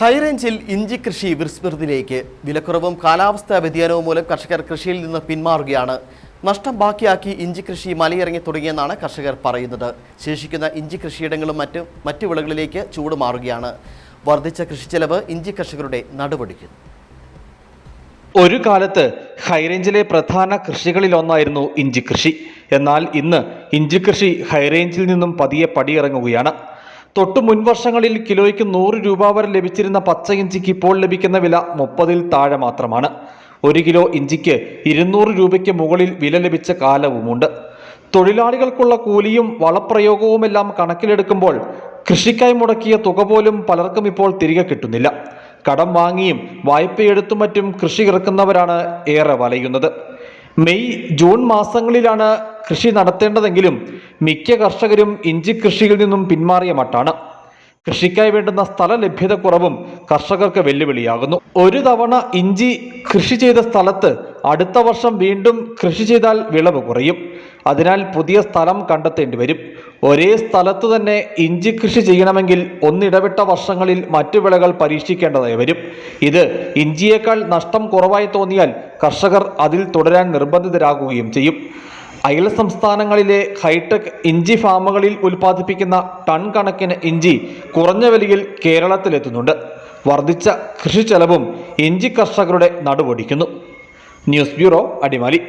ഹൈറേഞ്ചിൽ ഇഞ്ചി കൃഷി വിസ്മൃതിയിലേക്ക്. വിലക്കുറവും കാലാവസ്ഥാ വ്യതിയാനവും മൂലം കർഷകർ കൃഷിയിൽ നിന്ന് പിന്മാറുകയാണ്. നഷ്ടം ബാക്കിയാക്കി ഇഞ്ചി കൃഷി മലയിറങ്ങി തുടങ്ങിയെന്നാണ് കർഷകർ പറയുന്നത്. ശേഷിക്കുന്ന ഇഞ്ചി കൃഷിയിടങ്ങളും മറ്റ് മറ്റു വിളകളിലേക്ക് ചൂട് മാറുകയാണ്. വർദ്ധിച്ച കൃഷി കൃഷിച്ചെലവ് ഇഞ്ചി കർഷകരുടെ നടപടിക്ക് ഒരു കാലത്ത് ഹൈറേഞ്ചിലെ പ്രധാന കൃഷികളിലൊന്നായിരുന്നു ഇഞ്ചി കൃഷി. എന്നാൽ ഇന്ന് ഇഞ്ചി കൃഷി ഹൈറേഞ്ചിൽ നിന്നും പതിയെ പടിയിറങ്ങുകയാണ്. തൊട്ടു മുൻവർഷങ്ങളിൽ കിലോയ്ക്ക് നൂറ് രൂപ വരെ ലഭിച്ചിരുന്ന പച്ച ഇഞ്ചിക്ക് ഇപ്പോൾ ലഭിക്കുന്ന വില മുപ്പതിൽ താഴെ മാത്രമാണ്. ഒരു കിലോ ഇഞ്ചിക്ക് ഇരുന്നൂറ് രൂപയ്ക്ക് മുകളിൽ വില ലഭിച്ച കാലവുമുണ്ട്. തൊഴിലാളികൾക്കുള്ള കൂലിയും വളപ്രയോഗവുമെല്ലാം കണക്കിലെടുക്കുമ്പോൾ കൃഷിക്കായി മുടക്കിയ തുക പോലും പലർക്കും ഇപ്പോൾ തിരികെ കിട്ടുന്നില്ല. കടം വാങ്ങിയും വായ്പയെടുത്തും മറ്റും കൃഷി ഇറക്കുന്നവരാണ് ഏറെ വലയുന്നത്. മെയ് ജൂൺ മാസങ്ങളിലാണ് കൃഷി നടത്തേണ്ടതെങ്കിലും മിക്ക കർഷകരും ഇഞ്ചി കൃഷിയിൽ നിന്നും പിന്മാറിയ മട്ടാണ്. കൃഷിക്കായി വേണ്ടുന്ന സ്ഥല ലഭ്യത കുറവും കർഷകർക്ക് വെല്ലുവിളിയാകുന്നു. ഒരു തവണ ഇഞ്ചി കൃഷി ചെയ്ത സ്ഥലത്ത് അടുത്ത വർഷം വീണ്ടും കൃഷി ചെയ്താൽ വിളവ് കുറയും. അതിനാൽ പുതിയ സ്ഥലം കണ്ടെത്തേണ്ടി വരും. ഒരേ സ്ഥലത്ത് തന്നെ ഇഞ്ചി കൃഷി ചെയ്യണമെങ്കിൽ ഒന്നിടവിട്ട വർഷങ്ങളിൽ മറ്റു വിളകൾ പരീക്ഷിക്കേണ്ടതായി വരും. ഇത് ഇഞ്ചിയേക്കാൾ നഷ്ടം കുറവായി തോന്നിയാൽ കർഷകർ അതിൽ തുടരാൻ നിർബന്ധിതരാകുകയും ചെയ്യും. അയൽ സംസ്ഥാനങ്ങളിലെ ഹൈടെക് ഇഞ്ചി ഫാമുകളിൽ ഉൽപ്പാദിപ്പിക്കുന്ന ടൺ കണക്കിന് ഇഞ്ചി കുറഞ്ഞ വിലയിൽ കേരളത്തിലെത്തുന്നുണ്ട്. വർദ്ധിച്ച കൃഷി ചെലവും ഇഞ്ചി കർഷകരുടെ നടുവൊടിക്കുന്നു. News bureau Adimali.